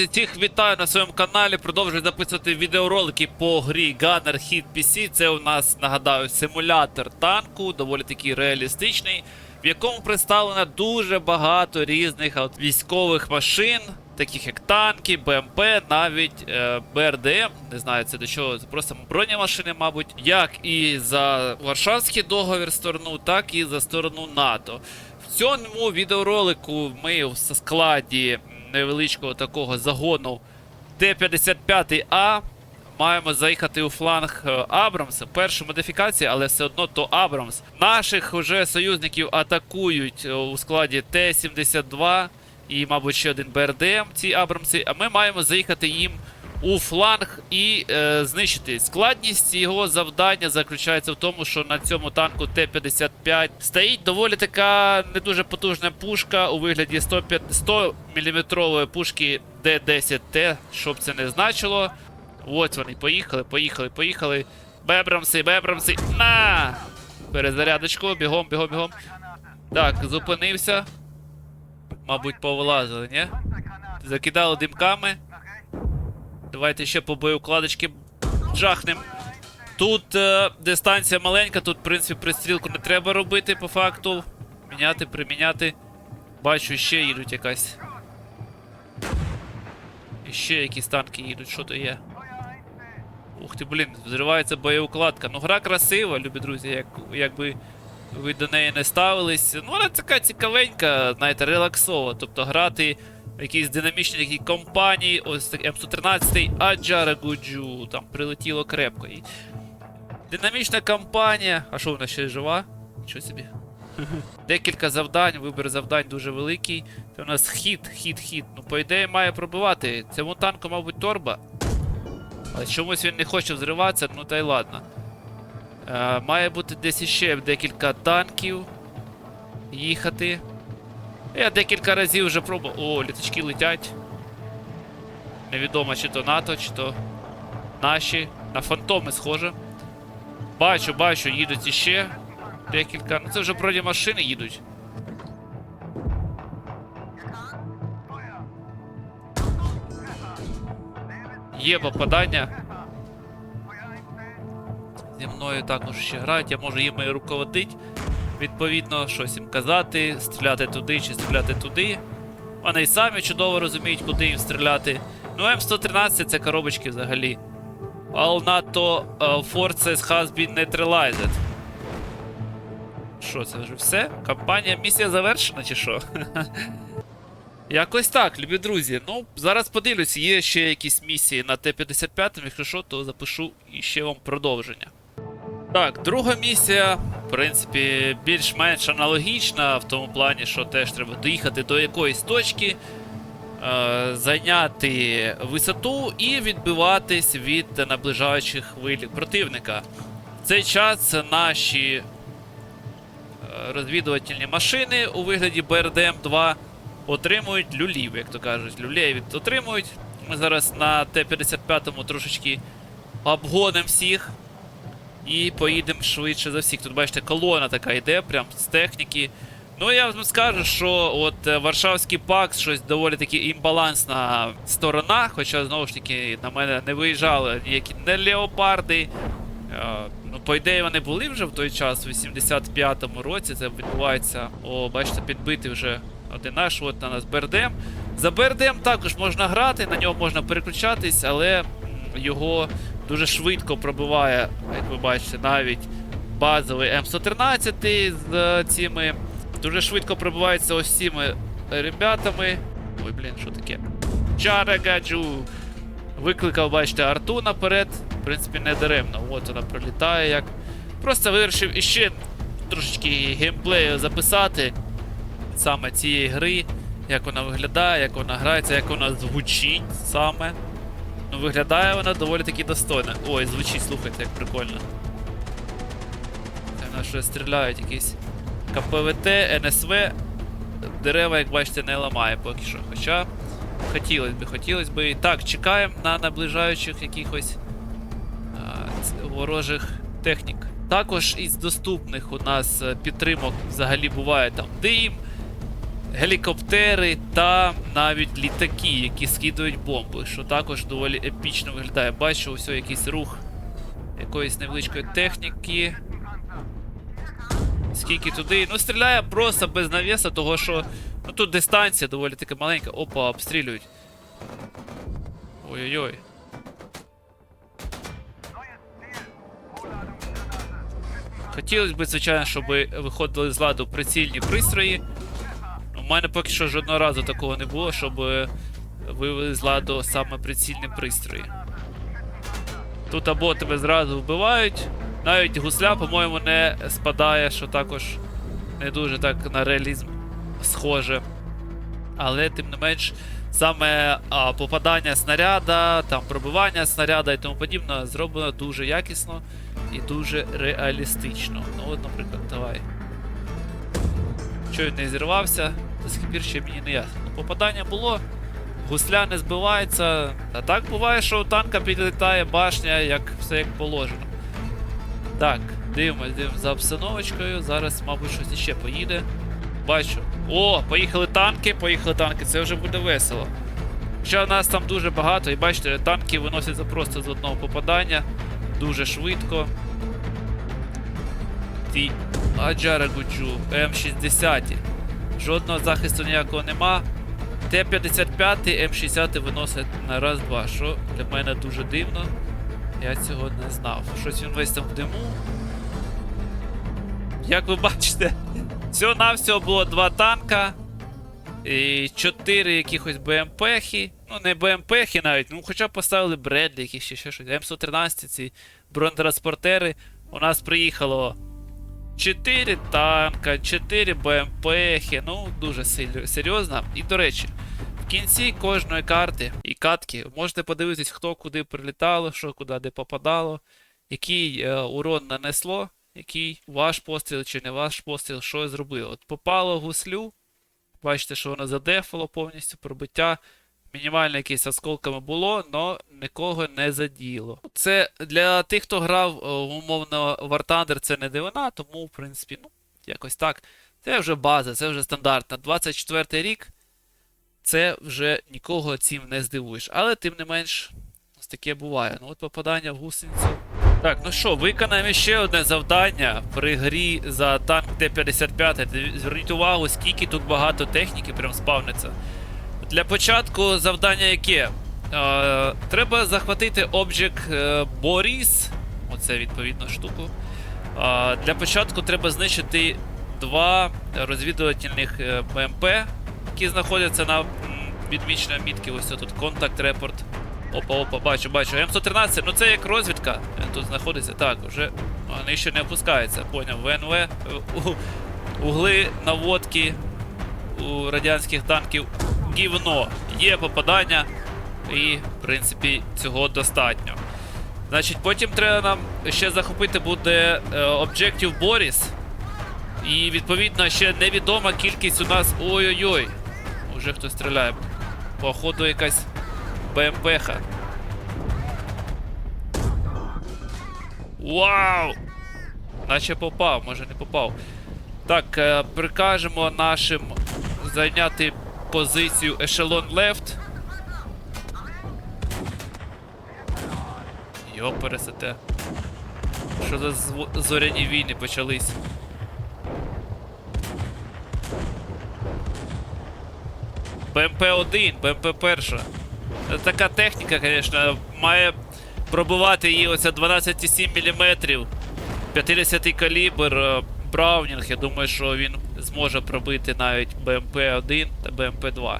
друзі, всіх вітаю на своєму каналі. Продовжую записувати відеоролики по грі Gunner Hit PC. Це у нас, нагадаю, симулятор танку, доволі такий реалістичний, в якому представлено дуже багато різних от, військових машин, таких як танки, БМП, навіть е, БРДМ. Не знаю, це до чого, це просто бронемашини, мабуть, як і за Варшавський договір сторону, так і за сторону НАТО. В цьому відеоролику ми в складі невеличкого такого загону Т-55А маємо заїхати у фланг е, Абрамса. Перша модифікація, але все одно то Абрамс. Наших уже союзників атакують е, у складі Т-72 і, мабуть, ще один БРДМ, ці Абрамси. А ми маємо заїхати їм у фланг і е, знищити. Складність його завдання заключається в тому, що на цьому танку Т-55 стоїть доволі така не дуже потужна пушка у вигляді 100, 100 мм пушки Д-10Т, щоб це не значило. Ось вони, поїхали, поїхали, поїхали. Бебрамси, бебрамси. На! Перезарядочку, бігом, бігом, бігом. Так, зупинився. Мабуть, повилазили, ні? Закидали димками. Давайте ще по боєукладочки жахнем. Тут е, дистанція маленька, тут, в принципі, пристрілку не треба робити по факту. Міняти, приміняти. Бачу, ще їдуть якась. І ще якісь танки їдуть, що то є. Ух ти, блін, взривається боєукладка. Ну, гра красива, любі друзі, як, якби ви до неї не ставились. Ну, вона така цікавенька, знаєте, релаксова. Тобто грати в якійсь динамічній такій компанії, ось так М113 Аджара Гуджу, там прилетіло крепко. І... Динамічна кампанія. А що вона ще жива? Нічого собі. Декілька завдань, вибір завдань дуже великий. Це у нас хід, хід, хід. Ну, по ідеї, має пробивати. Цьому танку, мабуть, торба. Але чомусь він не хоче взриватися, ну та й ладно. Е, має бути десь іще декілька танків. Їхати. Я декілька разів вже пробував. О, літачки летять. Невідомо, чи то НАТО, чи то наші. На фантоми схоже. Бачу, бачу, їдуть іще. Декілька. Ну це вже броні машини їдуть. Є попадання. Зі мною також ще грають, я можу їм і руководити. Відповідно, щось їм казати, стріляти туди чи стріляти туди. Вони й самі чудово розуміють, куди їм стріляти. Ну, М113 це коробочки взагалі. All NATO uh, forces has been neutralized. Що, це вже все? Кампанія, місія завершена чи що? Якось так, любі друзі. Ну, зараз подивлюсь, є ще якісь місії на Т-55, якщо що, то запишу і ще вам продовження. Так, друга місія, в принципі, більш-менш аналогічна, в тому плані, що теж треба доїхати до якоїсь точки, е, зайняти висоту і відбиватись від наближаючих хвиль противника. В цей час наші е, розвідувальні машини у вигляді БРДМ-2 отримують люлів, як то кажуть. Люлей від отримують. Ми зараз на Т-55 трошечки обгонимо всіх. І поїдемо швидше за всіх. Тут бачите, колона така йде, прям з техніки. Ну, я вам скажу, що от е, Варшавський пакс щось доволі таки імбалансна сторона, хоча знову ж таки на мене не виїжджали ніякі не леопарди. Е, ну, по ідеї, вони були вже в той час, в 85-му році. Це відбувається. О, бачите, підбитий вже один наш, от на нас БРДМ. За БРДМ також можна грати, на нього можна переключатись, але його дуже швидко пробиває, як ви бачите, навіть базовий М113 з е, цими. Дуже швидко пробивається ось цими ребятами. Ой, блін, що таке? Чарагаджу! Викликав, бачите, арту наперед. В принципі, не даремно. От вона пролітає як. Просто вирішив іще трошечки геймплею записати саме цієї гри, як вона виглядає, як вона грається, як вона звучить саме. Ну, виглядає вона доволі таки достойно. Ой, звучить, слухайте, як прикольно. Це вона щось стріляють якісь КПВТ, НСВ. Дерева, як бачите, не ламає поки що. Хоча хотілося б, хотілося б. Так, чекаємо на наближаючих якихось а, ворожих технік. Також із доступних у нас е, підтримок взагалі буває там дим, гелікоптери та навіть літаки, які скидують бомби, що також доволі епічно виглядає. Бачу ось якийсь рух якоїсь невеличкої техніки. Скільки туди. Ну, стріляє просто без навіса, того що. Ну тут дистанція доволі таки маленька. Опа, обстрілюють. Ой-ой-ой. Хотілося б, звичайно, щоб виходили з ладу прицільні пристрої. Мене поки що жодного разу такого не було, щоб вивели з ладу саме прицільні пристрої. Тут або тебе зразу вбивають, навіть гусля, по-моєму, не спадає, що також не дуже так на реалізм схоже. Але тим не менш, саме а, попадання снаряда, там пробивання снаряда і тому подібне зроблено дуже якісно і дуже реалістично. Ну от, наприклад, давай. Що він не зірвався, до сих пір ще мені не ясно. Ну, попадання було, гусля не збивається. А так буває, що у танка підлітає башня, як все як положено. Так, дивимось, дивимось за обстановочкою. Зараз, мабуть, щось іще поїде. Бачу. О, поїхали танки, поїхали танки, це вже буде весело. Хоча нас там дуже багато, і бачите, танки виносяться просто з одного попадання. Дуже швидко. Ті Аджара Гуджу, М60. Жодного захисту ніякого нема. Т-55, М60 виносить на раз-два, що для мене дуже дивно. Я цього не знав. Щось він весь там в диму. Як ви бачите, всього навсього було два танка. І чотири якихось БМПхи. Ну, не БМПхи навіть, ну хоча поставили Бредлі, якісь ще ще щось. М113, ці бронетранспортери. У нас приїхало 4 танка, 4 БМПхи. Ну, дуже серйозно. І до речі, в кінці кожної карти і катки можете подивитись, хто куди прилітало, що куди де попадало, який е, урон нанесло, який ваш постріл чи не ваш постріл, що зробило. От попало гуслю. Бачите, що воно задефало повністю пробиття. Мінімально якесь осколками було, але нікого не заділо. Це для тих, хто грав е, умовно War Thunder, це не дивина, тому, в принципі, ну, якось так. Це вже база, це вже стандартна. 24 рік це вже нікого цим не здивуєш. Але тим не менш, ось таке буває. Ну от попадання в гусеницю. Так, ну що, виконаємо ще одне завдання при грі за танк Т-55. Зверніть увагу, скільки тут багато техніки прям спавниться. Для початку завдання яке? Е, треба захватити об'єкт е, Боріс. Оце відповідно штуку. Е, для початку треба знищити два розвідувальних е, БМП, які знаходяться на м, відміченій мітці. Ось тут контакт репорт. Опа, опа, бачу, бачу. М113, ну це як розвідка. Він тут знаходиться. Так, вже вони ще не опускаються. Поняв. ВНВ. е, Угли наводки у радянських танків гівно. Є попадання, і, в принципі, цього достатньо. Значить, потім треба нам ще захопити буде е, Objective Boris. І відповідно ще невідома кількість у нас. Ой-ой-ой. Уже хтось стріляє. Походу якась БМПха. Вау! Наче попав, може не попав. Так, е, прикажемо нашим зайняти позицію ешелон лефт. Йо, пересете. Що за зоряні війни почались? БМП-1, БМП-1. Е, Така техніка, звісно, має пробивати її оця 12,7 мм. 50 калібр е, Браунінг. Я думаю, що він зможе пробити навіть БМП-1 та БМП-2.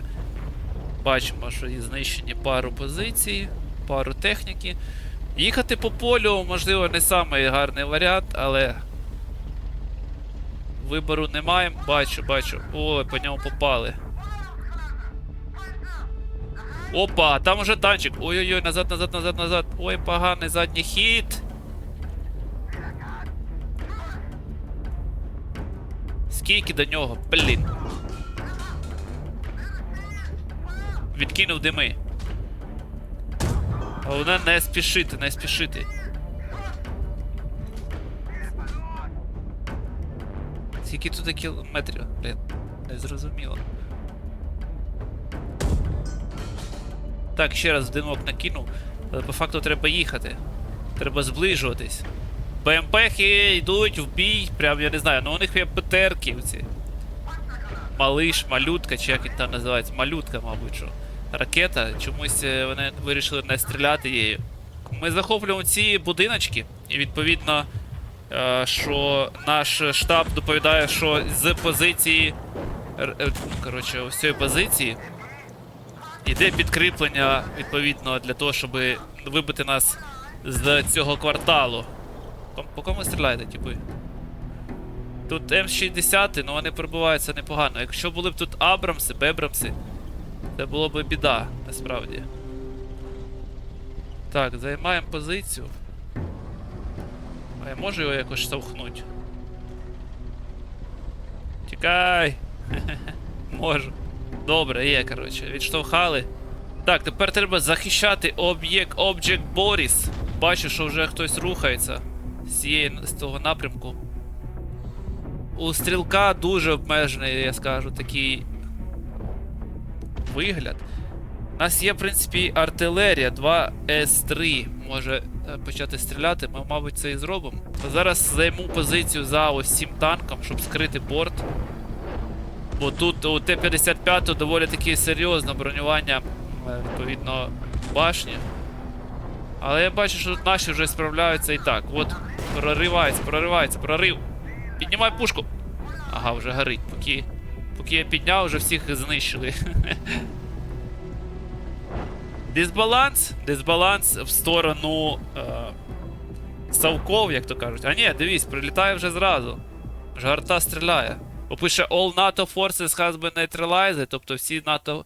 Бачимо, що є знищені пару позицій, пару техніки. Їхати по полю, можливо, не самий гарний варіант, але вибору немає. Бачу, бачу. Ой, по ньому попали. Опа, там уже танчик. Ой-ой-ой, назад, назад, назад, назад. Ой, поганий задній хід. Скільки до нього, блін. Відкинув дими. Головне не спішити, не спішити. Скільки тут кілометрів, блін, не зрозуміло. Так, ще раз димок накинув, але по факту треба їхати. Треба зближуватись. БМПхи йдуть в бій, прям я не знаю, ну у них є ПТРки ці. Малиш, малютка, чи як він там називається? Малютка, мабуть, що. Ракета, чомусь е, вони вирішили не стріляти її. Ми захоплюємо ці будиночки, і відповідно, е, що наш штаб доповідає, що з позиції. е, Коротше, ось цієї позиції йде підкріплення, відповідно, для того, щоб вибити нас з цього кварталу. По, кому стріляєте, типи? Тут М60, ну вони пробиваються непогано. Якщо були б тут Абрамси, Бебрамси, це було б біда, насправді. Так, займаємо позицію. А я можу його якось штовхнути? Тікай! Можу. Добре, є, коротше, відштовхали. Так, тепер треба захищати об'єкт Object Boris. Бачу, що вже хтось рухається з, цієї, з того напрямку. У стрілка дуже обмежений, я скажу, такий вигляд. У нас є, в принципі, артилерія 2 С3 може е, почати стріляти. Ми, мабуть, це і зробимо. Зараз займу позицію за ось цим танком, щоб скрити борт. Бо тут у Т-55 доволі таки серйозне бронювання, е, відповідно, башні. Але я бачу, що тут наші вже справляються і так. От, проривається, проривається, прорив. Піднімай пушку. Ага, вже горить. Поки, поки я підняв, вже всіх знищили. Дисбаланс. Дисбаланс в сторону е, Савков, як то кажуть. А ні, дивись, прилітає вже зразу. Жарта стріляє. Бо пише All NATO forces has been neutralized, тобто всі НАТО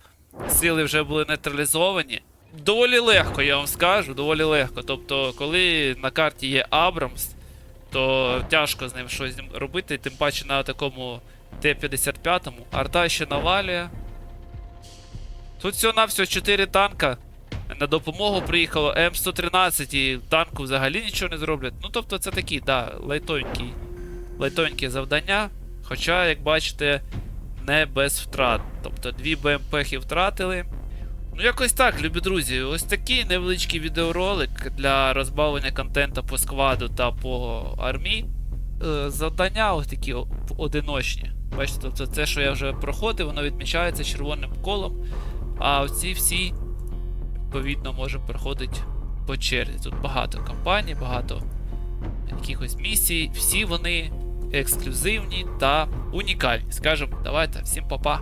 сили вже були нейтралізовані. Доволі легко, я вам скажу, доволі легко. Тобто, коли на карті є Абрамс, то тяжко з ним щось робити, тим паче на такому Т-55. Арта ще навалює. Тут всього на всього 4 танка. На допомогу приїхало М113 і танку взагалі нічого не зроблять. Ну тобто це такі, да, лайтовенькі, лайтовенькі завдання. Хоча, як бачите, не без втрат. Тобто дві БМПхи втратили. Ну, якось так, любі друзі. Ось такий невеличкий відеоролик для розбавлення контенту по скваду та по армії. Е, Завдання ось такі одиночні. Бачите, тобто це, що я вже проходив, воно відмічається червоним колом. А оці всі, відповідно, може проходити по черзі. Тут багато кампаній, багато якихось місій. Всі вони ексклюзивні та унікальні. Скажемо, давайте, всім па-па.